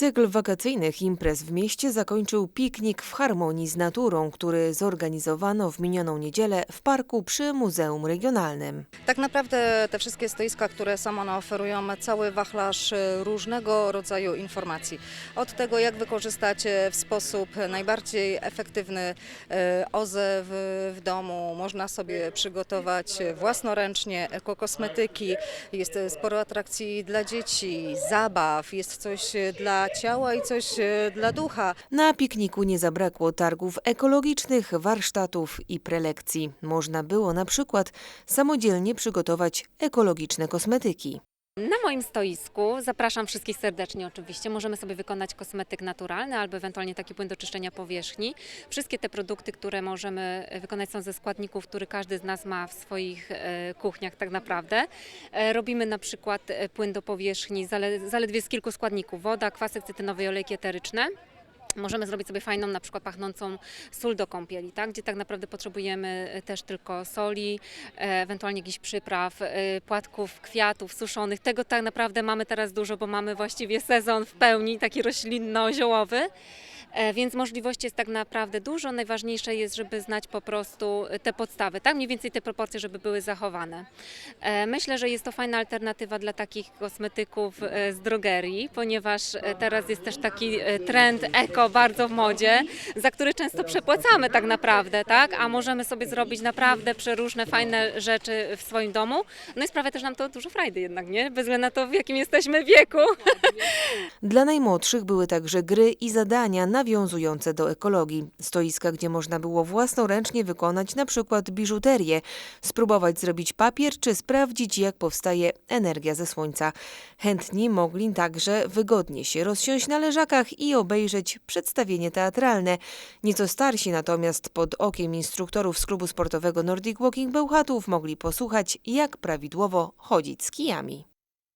Cykl wakacyjnych imprez w mieście zakończył piknik w harmonii z naturą, który zorganizowano w minioną niedzielę w parku przy Muzeum Regionalnym. Tak naprawdę te wszystkie stoiska, które są one oferują cały wachlarz e, różnego rodzaju informacji. Od tego, jak wykorzystać e, w sposób najbardziej efektywny e, OZE w, w domu, można sobie przygotować własnoręcznie ekokosmetyki, jest sporo atrakcji dla dzieci, zabaw, jest coś dla ciała i coś e, dla ducha. Na pikniku nie zabrakło targów ekologicznych, warsztatów i prelekcji. Można było na przykład samodzielnie przygotować ekologiczne kosmetyki. Na moim stoisku zapraszam wszystkich serdecznie oczywiście. Możemy sobie wykonać kosmetyk naturalny albo ewentualnie taki płyn do czyszczenia powierzchni. Wszystkie te produkty, które możemy wykonać są ze składników, które każdy z nas ma w swoich e, kuchniach tak naprawdę. E, Robimy na przykład e, płyn do powierzchni zale, zaledwie z kilku składników. Woda, kwasek cytynowy i olejki eteryczne. Możemy zrobić sobie fajną, na przykład pachnącą sól do kąpieli, tak? gdzie tak naprawdę potrzebujemy e, też tylko soli, e, ewentualnie jakichś przypraw, e, płatków, kwiatów suszonych. Tego tak naprawdę mamy teraz dużo, bo mamy właściwie sezon w pełni, taki roślinno-ziołowy. E, Więc możliwości jest tak naprawdę dużo. Najważniejsze jest, żeby znać po prostu te podstawy, tak? Mniej więcej te proporcje, żeby były zachowane. E, Myślę, że jest to fajna alternatywa dla takich kosmetyków e, z drogerii, ponieważ e, teraz jest też taki e, trend eko bardzo w modzie, za który często przepłacamy tak naprawdę, tak? A możemy sobie zrobić naprawdę przeróżne, fajne rzeczy w swoim domu. No i sprawia też nam to dużo frajdy jednak, nie? Bez względu na to, w jakim jesteśmy wieku. Dla najmłodszych były także gry i zadania nawiązujące do ekologii. Stoiska, gdzie można było własnoręcznie wykonać na przykład biżuterię, spróbować zrobić papier czy sprawdzić, jak powstaje energia ze słońca. Chętni mogli także wygodnie się rozsiąść na leżakach i obejrzeć przedstawienie teatralne. Nieco starsi natomiast pod okiem instruktorów z klubu sportowego Nordic Walking Bełchatów mogli posłuchać, jak prawidłowo chodzić z kijami.